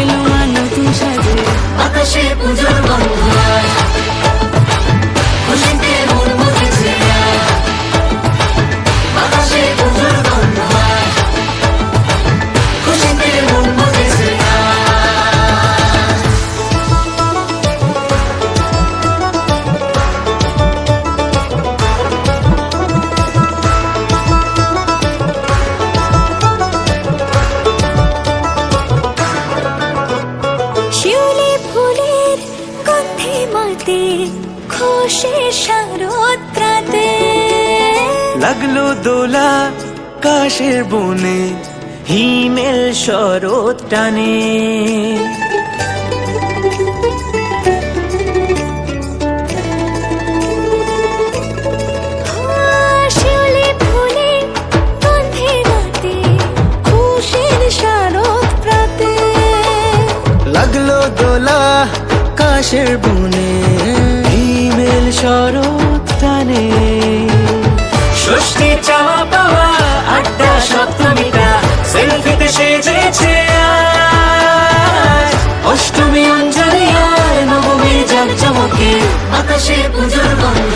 এলো আলো তুষারে। আকাশে পুজোর গন্ধ মাতে খুশি শারদ্রাতে লাগল দোলা কাশের বনে হিমেল শরৎ টানে। শারদ লাগল দোলা কাশের বনে, হিমেল শরৎ টানে ষষ্ঠী চাওয়া পাওয়া আড্ডা সপ্তমীটা সেলফিতে সেজেছে। অষ্টমী অঞ্জলি আর নবমী জাগজমকে আকাশে পুজোর গন্ধ